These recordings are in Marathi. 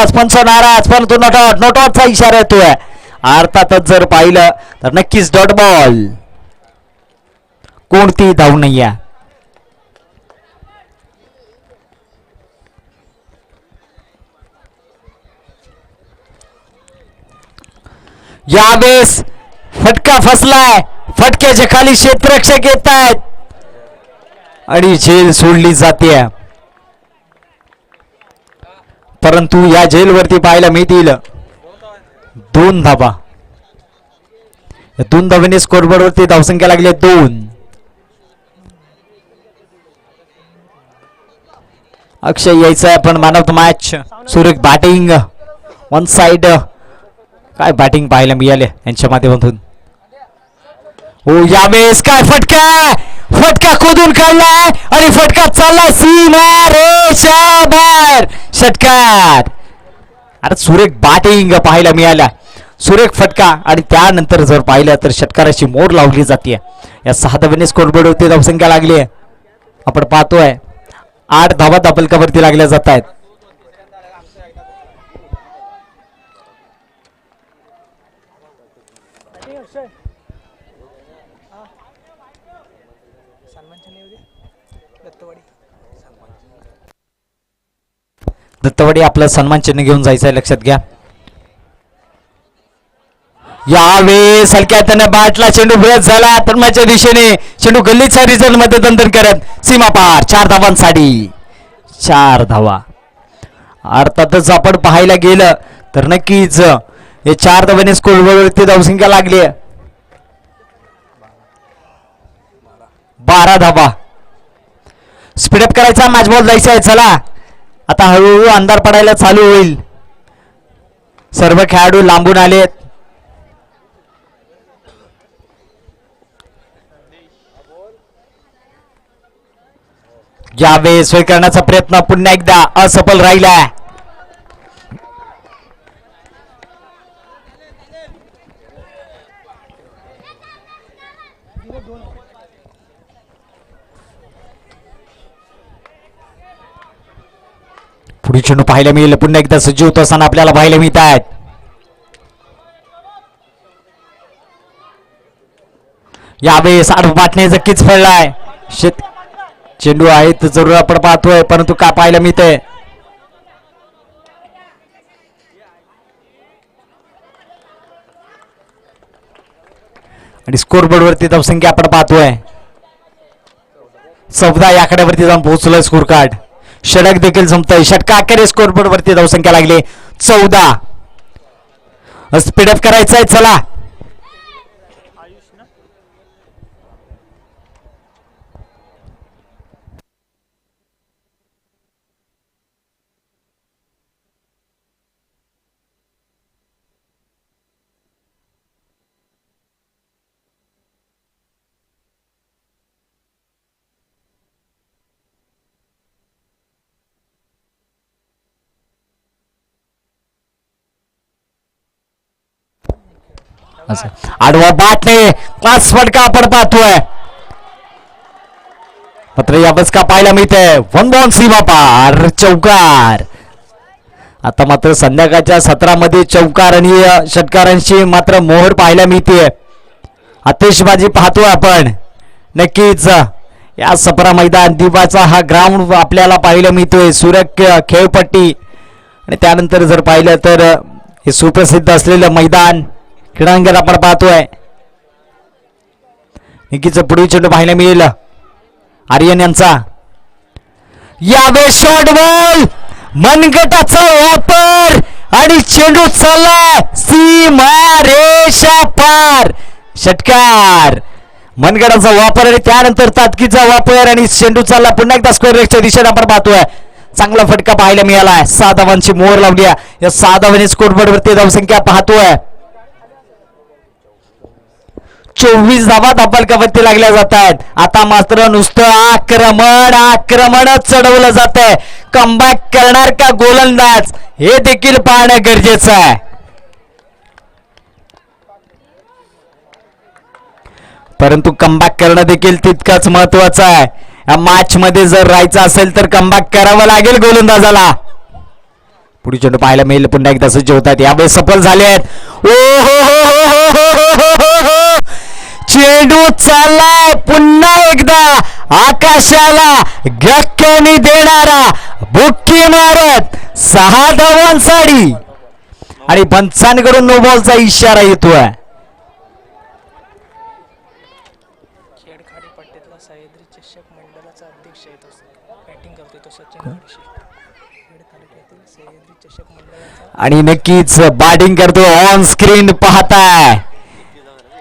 नाराज पंच नाराज पण तो नटॉट नटॉटचा इशारा येतोय. अर्थातच जर पाहिलं तर नक्कीच डॉट बॉल. कोणती धाव नाही यावेळेस फटका फसलाय. फटक्याच्या खाली क्षेत्ररक्षक येत आहेत आणि झेल सोडली जाते परंतु या जेलवरती पाहायला मिळतील. दोन धाबा. दोन धाब्याने स्कोरबोर्ड वरती धावसंख्या लागली दोन. अक्षय यायचं आहे पण मॅन ऑफ द मॅच सुरेख बॅटिंग वन साइड काय बॅटिंग पाहायला मिळाले यांच्या माध्यमातून? हो यावेळेस काय फटका फटका खोदून काढलाय आणि फटका चालला सीमा रेषा बाहेर षटकार. अरे सुरेख बॅटिंग पाहायला मिळाला. सुरेख फटका आणि त्यानंतर जर पाहिलं तर षटकाराची मोड लावली जाते या सहा धाब्याने स्कोरबोर्ड होते धावसंख्या लागली आहे. आपण पाहतोय. आठ धावा दाबलकावरती लागल्या जात आहेत दत्तवाडी आपलं सन्मान चिन्ह घेऊन जायचं आहे लक्षात घ्या. यावेळेस हलक्या त्यानं बाटला चेंडू ब्रेक झाला तन्माच्या माझ्या दिशेने चेंडू गल्लीच्या रिझल्टमध्ये दंदन करत सीमा पार चार धावांसाठी. चार धावा. अर्थातच आपण पाहायला गेलं तर नक्कीच हे चार धाव्याने स्कोरवरती धावसंख्या लागली बारा धावा. स्पीडअप करायचा मॅच बॉल जायचा आहे चला. आता हळूहळू अंधार पडायला चालू होईल. सर्व खेळाडू लांबून आलेत. यावेळेस सोय करण्याचा प्रयत्न पुन्हा एकदा असफल राहिला पुढे चेंडू पाहायला मिळेल. पुन्हा एकदा सजीव असताना आपल्याला पाहायला मिळत आहेत यावेळेस आठ बाटणे नक्कीच फळलाय शेत चेंडू आहे तर जरूर आपण पाहतोय परंतु का पाहायला मिळतंय? आणि स्कोर वरती धावसंख्या आपण पाहतोय. चौदा याकड्यावरती जाऊन पोहोचलोय स्कोर कार्ड षटक देखील संपतंय षटका अखेर स्कोरबोर्ड वरती धावसंख्या लागली. चौदा. स्पीडअप करायचंय चला. असं. आडवा बाटणे क्लास फटका आपण पाहतोय मात्र या बसका पाहायला मिळते वन बॉन सी बापार चौकार. आता मात्र संध्याकाळच्या सत्रामध्ये चौकार आणि अ, षटकारांची मात्र मोहर पाहायला मिळते आतिषबाजी पाहतोय आपण. नक्कीच या सपरा मैदान दिवाचा हा ग्राउंड आपल्याला पाहायला मिळतोय. सूर्य खेळपट्टी. आणि त्यानंतर जर पाहिलं तर हे सुप्रसिद्ध असलेलं मैदान. क्रीडांगण आपण पाहतोय. नक्कीच पुढील चेंडू पाहायला मिळेल. आर्यन यांचा. यावे शॉर्ट बॉल मनगटाचा वापर. आणि चेंडू चालला सीमा रेषा पार. षटकार. मनगडाचा वापर आणि त्यानंतर तातकीचा वापर आणि चेंडू चालला. पुन्हा एकदा स्कोर रेगच्या दिशेने आपण पाहतोय. चांगला फटका पाहायला मिळालाय. सहा धावांची मोहर लावली आहे. या सहा धावांनी स्कोरबोर्डवरती धावसंख्या पाहतोय. चोवीस धावा तब्बल कबत्ती लागल्या आहेत आता मात्र नुसतं आक्रमण आक्रमणच चढवलं जात आहे कमबॅक करणार का गोलंदाज? हे देखील पाहणं गरजेचं आहे. परंतु कमबॅक करणं देखील तितकंच महत्वाचं आहे. या मॅच मध्ये जर राहायचं असेल तर कमबॅक करावं लागेल गोलंदाजाला. पुढे चेंडू पाहायला मिळेल. पुन्हा एकदा सज्ज होतात. यावेळेस सफल झाले आहेत. ओ हो हो हो हो हो हो. हो. चेंडू चाललाय. पुन्हा एकदा आकाशाला गक्कनी देणारा बुक्की मारत सहा धावां साडी आणि पंचांकडून नो बॉलचा इशारा येतोय. आणि नक्कीच बॅटिंग करतो ऑन स्क्रीन पाहताय.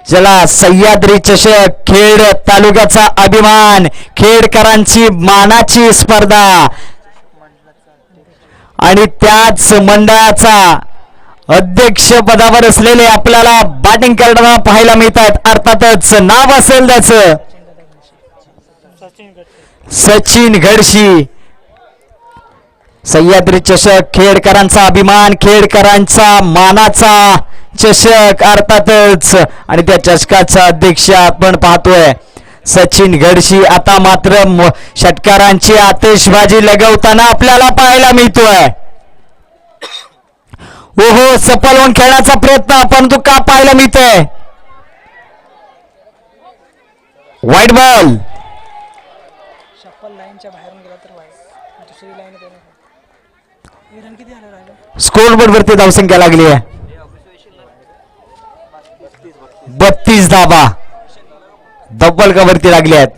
ज्याला सह्याद्री चषक खेड तालुक्याचा अभिमान खेडकरांची मानाची स्पर्धा. आणि त्याच मंडळाचा अध्यक्ष पदावर असलेले आपल्याला बॅटिंग करताना पाहायला मिळतात. अर्थातच नाव असेल त्याचं. सचिन सचिन घडशी. सह्याद्री चषक खेडकरांचा अभिमान खेडकरांचा मानाचा चषक अर्थातच. आणि त्या चषकाचा अध्यक्ष आपण पाहतोय. सचिन घडशी आता मात्र षटकारांची आतिषबाजी लगवताना आपल्याला पाहायला मिळतोय. ओहो सफल होऊन खेळण्याचा प्रयत्न परंतु का पाहायला मिळतोय? Ball wide. हे राहिलं? स्कोर बोर्ड वरती धावसंख्या लागली आहे. बत्तीस धाबा. डब्बल का लागली आहेत.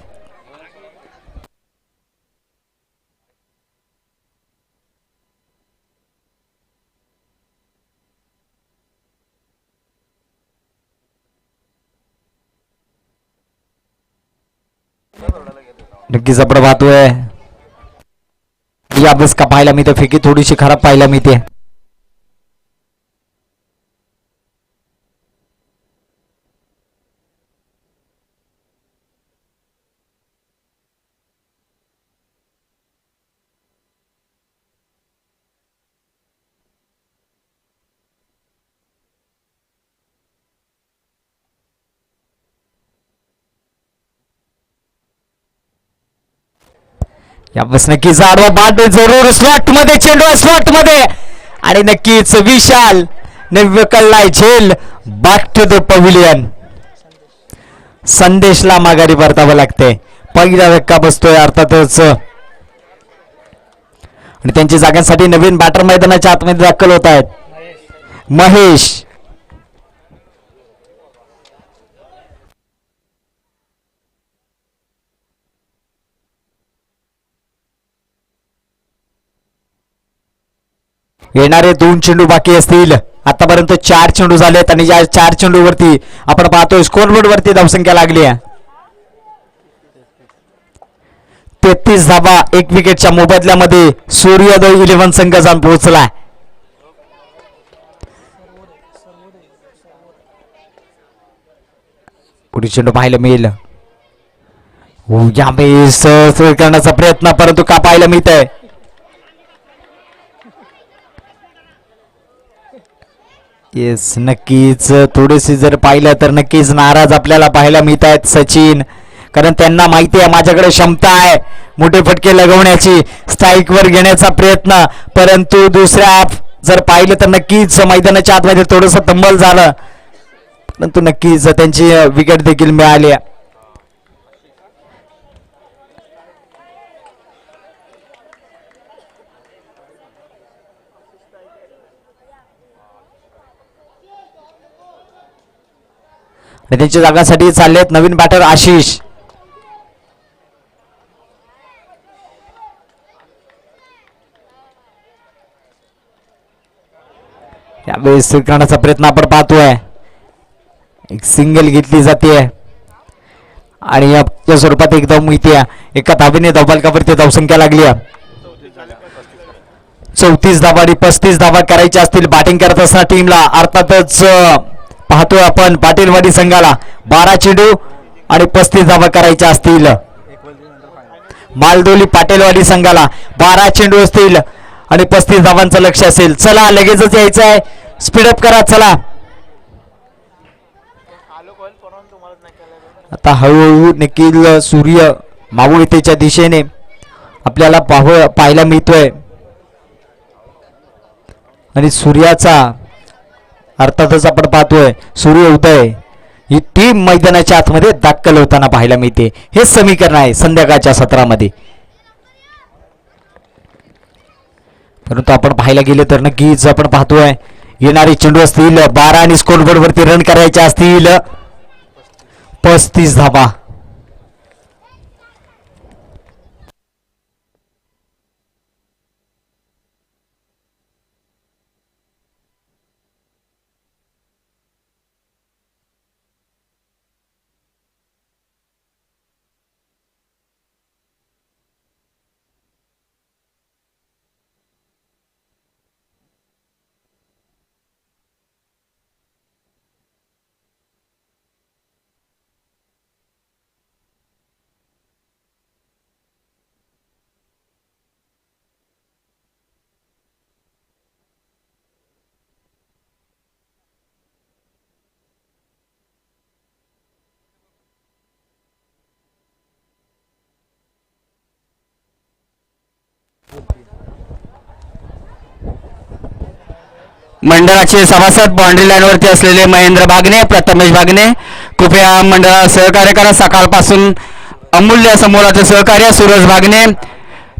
नक्कीच आपण पाहतोय या अभ्यास का पाहायला मिळते फेकी थोडीशी खराब पाहायला मिळते यावेळेस नक्कीच आडवा बाद जरूर स्लॉटमध्ये चेंडू स्लॉटमध्ये. आणि नक्कीच विशाल नव्य कल्लाय झेल बॅक टू द पव्हिलियन संदेशला माघारी परतावं लागते. पहिला धक्का बसतोय अर्थातच. आणि त्यांच्या जागांसाठी नवीन बॅटर मैदानाच्या आतमध्ये दाखल होत आहेत. महेश. येणारे दोन चेंडू बाकी असतील. आतापर्यंत चार चेंडू झालेत आणि या चार चेंडू वरती आपण पाहतोय स्कोरबोर्ड वरती धावसंख्या लागली आहे. तेहतीस धाबा एक विकेटच्या मोबदल्यामध्ये सूर्योदय इलेव्हन संघ जाऊन पोहोचलाय. पुढील चेंडू पाहायला मिळेल. हो, यावेळेस करण्याचा प्रयत्न परंतु का पाहायला मिळत आहे येस नक्कीच. थोडेसे जर पाहिलं तर नक्कीच नाराज आपल्याला पाहायला मिळत आहेत सचिन. कारण त्यांना माहिती आहे माझ्याकडे क्षमता आहे. मोठे फटके लगवण्याची स्ट्राईक वर घेण्याचा प्रयत्न. परंतु दुसऱ्या हाफ जर पाहिलं तर नक्कीच मैदानाच्या आतमध्ये थोडस तंबल झालं. परंतु नक्कीच त्यांची विकेट देखील मिळाली आहे. आणि त्यांच्या जागांसाठी चाललेत नवीन बॅटर आशिष. यावेळेस स्वीकारण्याचा प्रयत्न आपण पाहतोय. एक सिंगल घेतली जाते आणि या स्वरूपात स्वरूपात एकदम मिळते एका धाबीने धावबालकावरती धावसंख्या लागली आहे. चौतीस धाबा आणि पस्तीस धाबा करायच्या असतील. बॅटिंग करत असताना टीमला अर्थातच पाहतोय आपण पाटीलवाडी संघाला. बारा चेंडू आणि पस्तीस धावा करायच्या असतील. मालदोली पाटीलवाडी संघाला बारा चेंडू असतील आणि पस्तीस धावांचं लक्ष असेल. चला लगेचच यायचं आहे. स्पीडअप करा चला. आता हळूहळू निखिल सूर्य मावळतेच्या दिशेने आपल्याला पाहू पाहायला मिळतोय. आणि सूर्याचा अर्थातच आपण पाहतोय सूर्य उदय ही टीम मैदानाच्या आतमध्ये दाखल होताना पाहायला मिळते. हे समीकरण आहे संध्याकाळच्या सत्रामध्ये. परंतु आपण पाहायला गेले तर नक्कीच आपण पाहतोय. येणारे चेंडू असतील बारा आणि स्कोरबोर्ड वरती रन करायचे असतील. पस्तीस धाबा मंडळाचे सभासद बाउंड्री लाईनवरती असलेले महेंद्र बागणे प्रथमेश बागणे कृपया मंडळाला सहकार्य करा सकाळपासून अमूल्य असं मोलाचं सहकार्य सूरज बागणे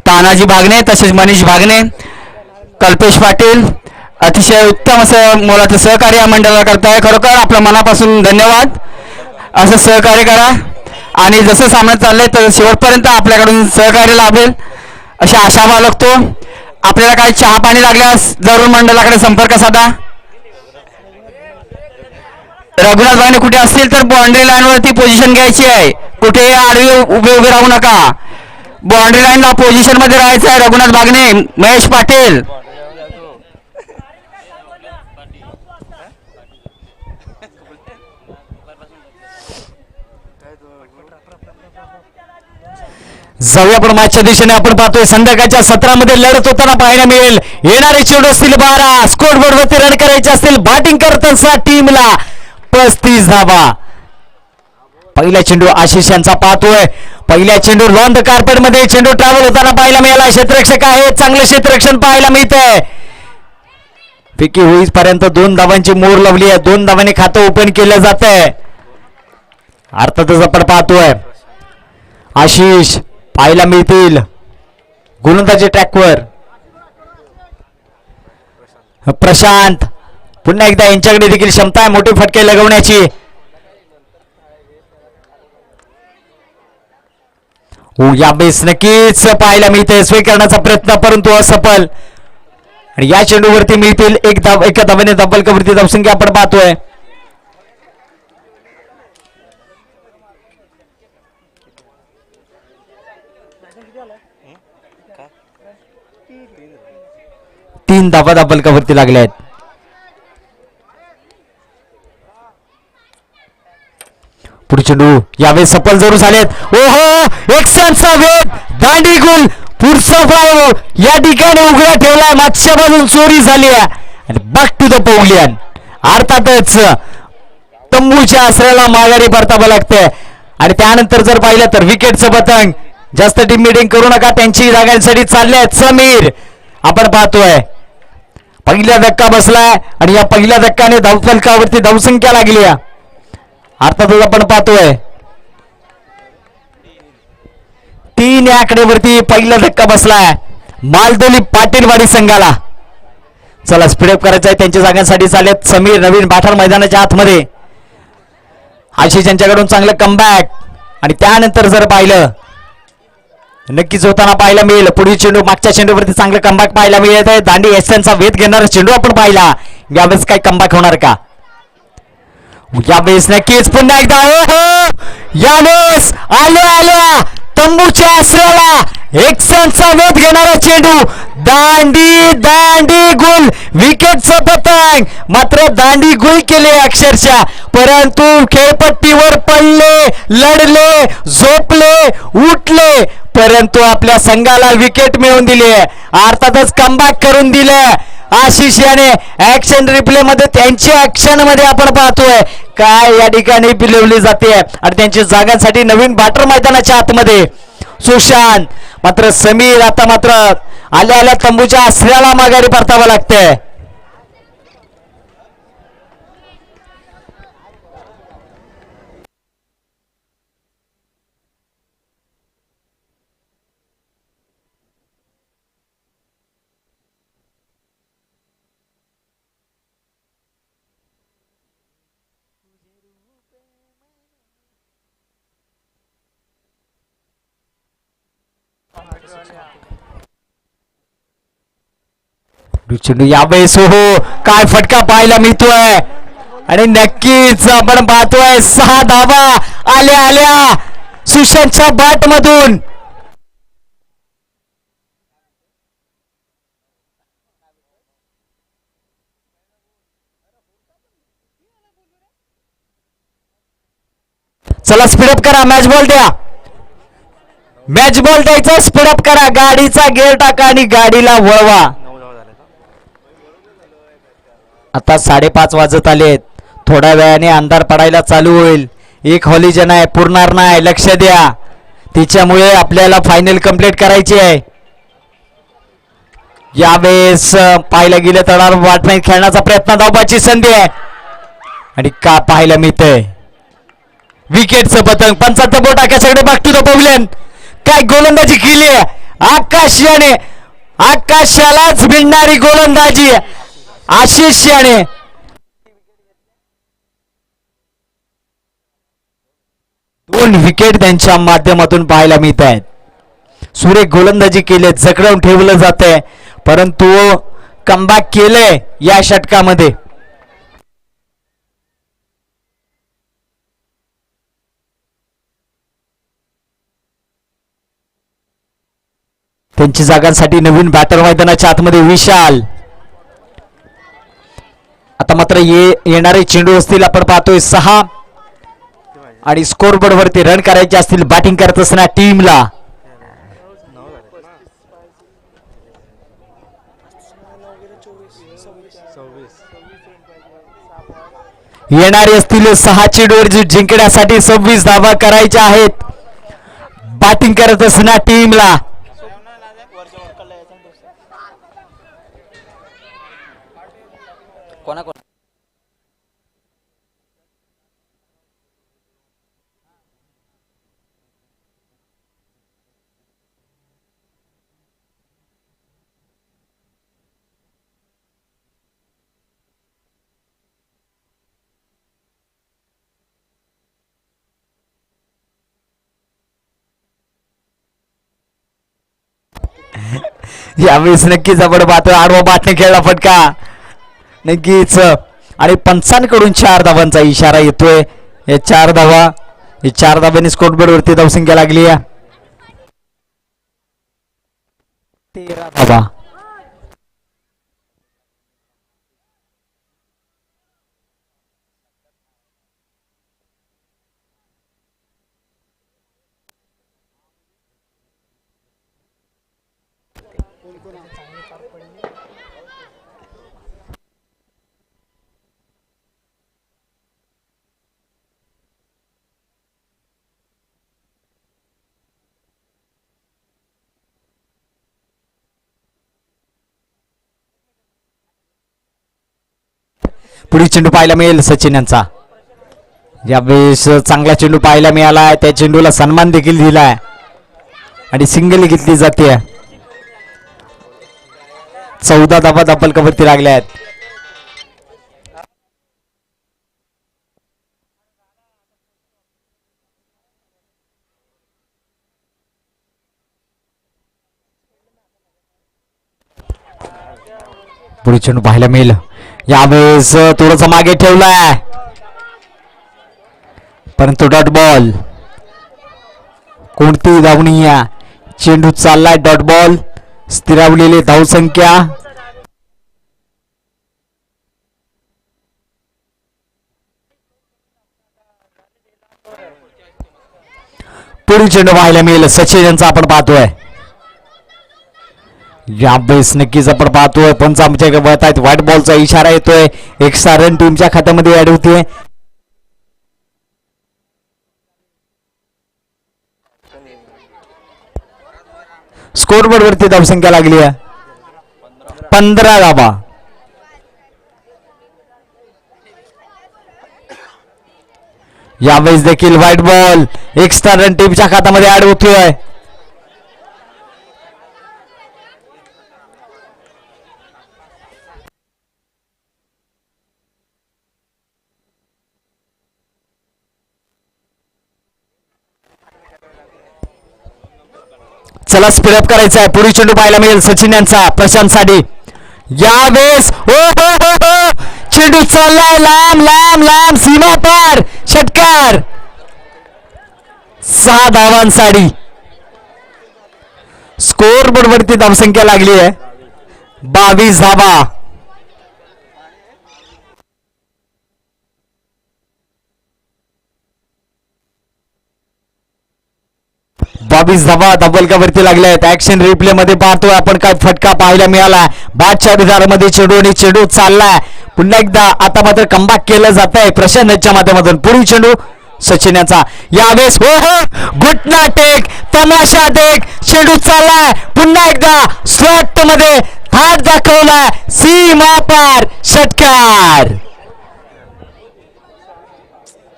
तानाजी बागणे तसेच मनीष बागणे कल्पेश पाटील अतिशय उत्तम असं मोलाचं सहकार्य या मंडळाला करताय खरोखर आपल्या मनापासून धन्यवाद. असं सहकार्य करा. आणि जसं सामना चाललंय तर शेवटपर्यंत आपल्याकडून सहकार्य लाभेल. अशी आशा बाळगतो आपल्याला काय चहा पाणी लागल्यास जरूर मंडळाकडे संपर्क साधा. रघुनाथ भाईने कुठे असतील तर बाउंड्री लाईन वरती पोझिशन घ्यायची आहे. कुठेही आडवी उभे उभे राहू नका. बाउंड्री लाईनला पोझिशनमध्ये राहायचं आहे रघुनाथ भागणे. महेश पाटील. जाऊया आपण मॅचच्या दिशेने आपण पाहतोय संध्याकाळच्या सत्रामध्ये लढत होताना पाहायला मिळेल. येणारे चेंडू असतील बारा स्कोर बोर्ड वरती रन करायचे असतील बॅटिंग करताना टीमला पस्तीस धाबा पहिला चेंडू आशिष यांचा पाहतोय. पहिल्या चेंडू लॉन द कार्पेटमध्ये चेंडू ट्रॅव्हल होताना पाहायला मिळाला. क्षेत्ररक्षक आहे चांगलं क्षेत्ररक्षण पाहायला मिळतंय. फिकी होईपर्यंत दोन धावांची मोर लावली आहे. दोन धावांनी खातं ओपन केलं जात आहे अर्थातच आपण पाहतोय. आशिष पाहायला मिळतील. गोलंदाजी ट्रॅकवर. प्रशांत पुन्हा एकदा यांच्याकडे देखील क्षमता आहे मोठे फटके लगवण्याची. हो या बेस नक्कीच पाहायला मिळते स्वीकारण्याचा प्रयत्न परंतु असफल. आणि या चेंडूवरती मिळतील एक धाव एका धावाने धब्बल कवरती धावसंख्या आपण पाहतोय. तीन धाबा धब्बल कवरती लागल्या आहेत. पुढे चेंडू यावेळी सफल जरूर झालेत ओहो एक सनचा वेग दांडी गुल पुढचा फाव हो. या ठिकाणी उघडा ठेवलाय. मागच्या बाजून चोरी झाली आहे. आणि बॅक टू द पवलियन अर्थातच तंबूच्या आश्रयाला माघारी परतावं लागतंय. आणि त्यानंतर जर पाहिलं तर विकेटचं पतंग. जास्त टीम मिटिंग करू नका. त्यांची जागांसाठी चालले आहेत समीर. आपण पाहतोय. पहिला धक्का बसलाय आणि या पहिल्या धक्काने धावफलकावरती धावसंख्या लागली अर्थातच आपण पाहतोय. तीन या आकडेवरती पहिला धक्का बसलाय. मालदोली पाटीलवाडी संघाला. चला स्पीडअप करायचं आहे. त्यांच्या जागांसाठी चालत समीर नवीन बाठार मैदानाच्या आतमध्ये. आशिष यांच्याकडून चांगलं कमबॅक आणि त्यानंतर जर पाहिलं नक्कीच होताना पाहायला मिळेल. पुढील चेंडू मागच्या चेंडूवरती चांगलं कमबॅक पाहायला मिळत आहे. दांडी एसचा वेध घेणारा चेंडू आपण पाहिला. यावेळेस काय कमबॅक होणार का? यावेळेस नक्कीच पुन्हा एकदा यावेळेस आल्या आल्या तंबूच्या आश्रयाला एक वेध घेणारा चेंडू. दांडी दांडी गुल विकेटचं पतंग. मात्र दांडी गुल केले अक्षरशः. परंतु खेळपट्टीवर पडले लढले झोपले उठले परंतु आपल्या संघाला विकेट मिळवून दिली अर्थातच कमबॅक करून दिलं आशिष याने ऍक्शन रिप्ले मध्ये त्यांची ऍक्शनमध्ये आपण पाहतोय. काय या ठिकाणी पिलवली जाते. आणि त्यांच्या जागांसाठी नवीन बाटर मैदानाच्या आतमध्ये. सुशांत मात्र समीर आता मात्र आल्या आल्या तंबूच्या आश्रयाला माघारी परतावं लागतंय. चेंडू यावेळेस सोहो हो काय फटका पाहायला मिळतोय? आणि नक्कीच आपण पाहतोय सहा धावा आल्या आल्या. सुशांतच्या बॅट मधून चला स्पीडअप करा मॅच बॉल द्या. मॅच बॉल द्यायचा स्पीडअप करा गाडीचा गेअर टाका आणि गाडीला वळवा. आता साडेपाच वाजत आलेत. थोड्या वेळाने अंधार पडायला चालू होईल. एक हॉलिजन आहे पुरणार नाही लक्ष द्या. तिच्यामुळे आपल्याला फायनल कंप्लीट करायची आहे. यावेळेस पाहायला गेलं तर वाट नाही खेळण्याचा प्रयत्न धावपाची संधी आहे. आणि का पाहायला मिळतंय? विकेटचं पतंग पंचाहत्तर बोट आकाशाकडे बागतो तो पवलेन काय गोलंदाजी केली आकाश याने आकाशालाच भिडणारी गोलंदाजी आशिष याने. दोन विकेट त्यांच्या माध्यमातून पाहायला मिळत आहेत सुरेख गोलंदाजी केले जकडवून ठेवलं जात आहे परंतु कमबॅक केलंय या षटकामध्ये. त्यांची जागांसाठी नवीन बॅटर मैदानाच्या आतमध्ये विशाल. आता मात्र ये येणारे चेंडू असतील आपण पाहतोय सहा. आणि स्कोरबोर्ड वरती रन करायचे असतील बॅटिंग करत असताना टीमला येणारे असतील सहा चेंडूवर जिंकण्यासाठी सव्वीस धावा करायच्या आहेत. बॅटिंग करत असताना टीमला कोणा कोण यावेळेस नक्कीच आपण पाहतो आडवा बाटणे खेळला फटका. नक्कीच आणि पंचांकडून चार धावांचा इशारा येतोय. या चार धावा. हे चार धाव्यांनी स्कोटबोर्डवरती धावसंख्या लागली आहे. तेरा धावा. पुढील चेंडू पाहायला मिळेल सचिन यांचा. यावेळेस चांगला चेंडू पाहायला मिळाला त्या चेंडूला सन्मान देखील दिलाय. आणि सिंगल घेतली जाते. चौदा धाबा दबलकावरती लागल्या आहेत. पुढे चेंडू पाहायला मिळेल. यावेळेस थोडस मागे ठेवलाय. परंतु डॉट बॉल. कोणतीही धावणी या. चेंडू चाललाय डॉट बॉल. स्थिरावलेली धावसंख्या. पुढील चेंडू पाहायला मिळेल. सचिन यांचा आपण पाहतोय. या बेस नक्कीच आपण पाहतोय पंच आमच्याकडे वळत आहेत. व्हाईट बॉलचा इशारा येतोय. एक्स्ट्रा रन टीमच्या खात्यामध्ये ऍड होतीये. स्कोर बोर्ड वरती धावसंख्या लागली आहे. पंधरा धाबा यावेळेस देखील व्हाईट बॉल एक्स्ट्रा रन टीमच्या खात्यामध्ये ऍड होतोय. चला स्पीडअप करायचा आहे. पुढील चेंडू पाहायला मिळेल सचिन यांचा प्रशांत साडी. यावेळेस ओ हो हो हो, हो. चेंडू चाललाय लांब लांब लांब सीमा पार षटकार. सहा धावांसाठी स्कोर बोर्डवरती धावसंख्या लागली आहे. बावीस धावा. बावीस धबा धबलकावरती लागल्या आहेत. ऍक्शन रिप्ले मध्ये पाहतोय आपण काय फटका पाहायला मिळाला बादच्या विधारामध्ये चेडू आणि चेडू चाललाय. पुन्हा एकदा आता मात्र कमबॅक केलं जात आहे प्रशांतच्या माध्यमातून पुढील चेंडू सचिन यांचा यावेळेस हो हो घुटना टेक तमाशा टेक चेंडू चाललाय. पुन्हा एकदा स्लॉटमध्ये हात दाखवलाय. सीमा पार षटकार.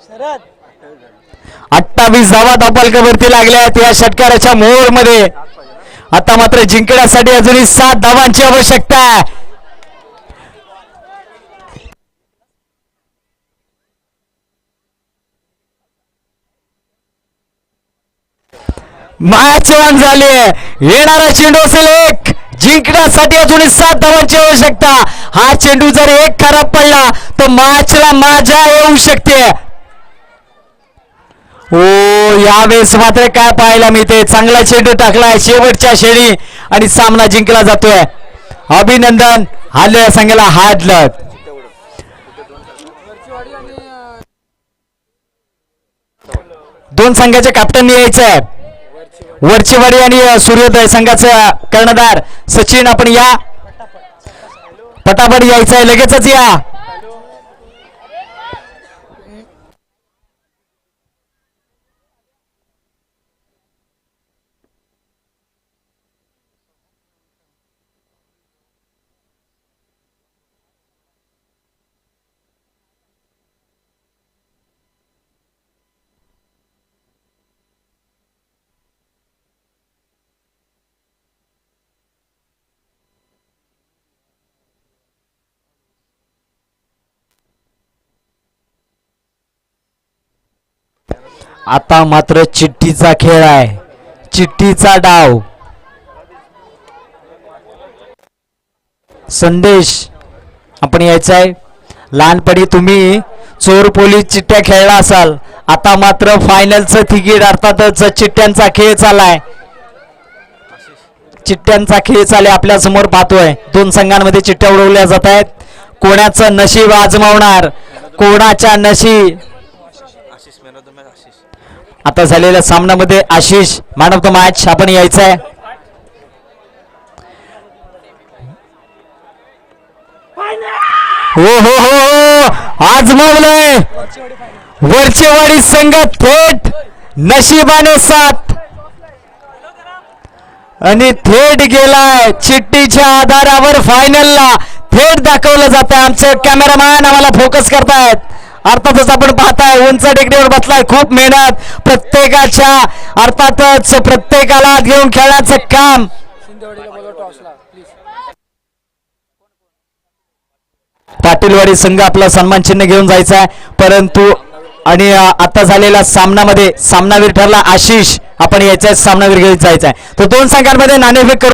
शरद. अठ्ठावीस धावा धापालकावरती लागल्या आहेत या षटकाराच्या मोहरमध्ये आता मात्र जिंकण्यासाठी अजूनही सात धावांची आवश्यकता आहे. मॅच ऑन झाली. आहे येणारा चेंडू असेल एक. जिंकण्यासाठी अजूनही सात धावांची आवश्यकता. हा चेंडू जर एक खराब पडला तर मॅचला माझ्या येऊ शकते. ओ यावेळेस मात्र काय पाहायला मिळते चांगला चेंडू टाकलाय शेवटच्या शेळी आणि सामना जिंकला जातोय. अभिनंदन हारलेल्या संघाला हाडलं दोन संघाच्या कॅप्टन यायचंय. वरचीवाडी आणि सूर्योदय संघाचा कर्णधार सचिन आपण या. पटापट यायचंय आहे लगेचच या. आता मात्र चिठ्ठीचा खेळ आहे. चिठ्ठीचा डाव. संदेश आपण यायचा आहे लहानपणी तुम्ही चोर पोलीस चिठ्ठ्या खेळला असाल. आता मात्र फायनलचं तिकीट अर्थातच चिठ्ठ्यांचा खेळ चालाय चिठ्ठ्यांचा खेळ चालय आपल्यासमोर पाहतोय. दोन संघांमध्ये चिठ्ठ्या उडवल्या जात आहेत. कोणाचं नशीब आजमावणार? कोणाच्या नशीब आता झालेल्या सामन्यामध्ये Ashish man of the match आपण यायचं आहे हो, हो हो हो. आज मावलंय वरचेवाडी संघ थेट नशिबाने साथ आणि थेट गेलाय चिठ्ठीच्या आधारावर फायनलला थेट दाखवलं जात आमचे कॅमेरामॅन आम्हाला फोकस करतायत. अर्थातच आपण पाहताय उंच टेकडीवर बसलाय खूप मेहनत. प्रत्येकाच्या अर्थातच प्रत्येकाला घेऊन खेळण्याचं काम. पाटीलवाडी संघ आपला सन्मान चिन्ह घेऊन जायचा आहे परंतु आणि आता झालेल्या सामनामध्ये सामनावीर ठरला आशिष. आपण यायचा सामनावीर घेऊन जायचा आहे तर दोन संघांमध्ये नाणेफेक